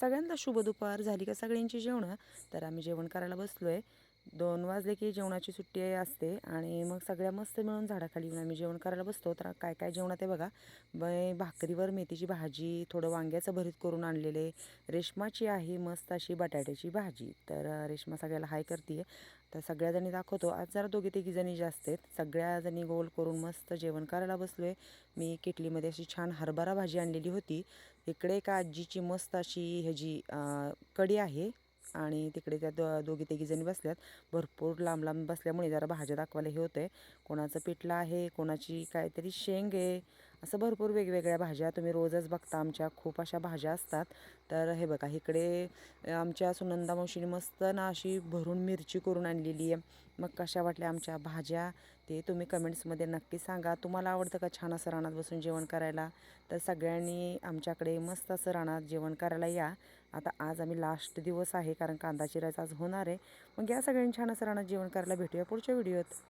सगळ्यांना शुभ दुपार झाली का? सगळ्यांची जेवणं? तर आम्ही जेवण करायला बसलो आहे दोन वाजले की जेवणाची सुट्टी असते आणि मग सगळ्या मस्त मिळून झाडाखाली येऊन आम्ही जेवण करायला बसतो. तर काय काय जेवणात आहे बघा. ब भाकरीवर मेथीची भाजी थोडं वांग्याचं भरीत करून आणलेले. रेशमाची आहे मस्त अशी बटाट्याची भाजी. तर रेशमा सगळ्याला हाय करते तर सगळ्याजणी दाखवतो. आज जरा दोघी तिघी जणी जास्त आहेत. सगळ्याजणी गोल करून मस्त जेवण करायला बसलो आहे मी किटलीमध्ये अशी छान हरभरा भाजी आणलेली होती. इकडे एका आजीची मस्त अशी ह्याची कडी कढी आहे. आणि तिकडे त्या दो दोघी तिघी जणी बसल्यात. भरपूर लांब लांब बसल्यामुळे जरा भाज्या दाखवायला हे होतं आहे कोणाचं पिठलं आहे कोणाची काहीतरी शेंग आहे असं भरपूर वेगवेगळ्या भाज्या तुम्ही रोजच बघता. आमच्या खूप अशा भाज्या असतात. तर हे बघा इकडे आमच्या सुनंदा मावशीने मस्त ना अशी भरून मिरची करून आणलेली आहे. मग कशा वाटल्या आमच्या भाज्या? ते तुम्ही कमेंट्समध्ये नक्की सांगा. तुम्हाला आवडतं का छान असं रानात बसून जेवण करायला? तर सगळ्यांनी आमच्याकडे मस्त असं रानात जेवण करायला या. आता आज आम्ही लास्ट दिवस आहे कारण कांदा चिरायचा आज होणार आहे. मग या सगळ्यांनी छान असं रानात जेवण करायला भेटूया पुढच्या व्हिडिओत.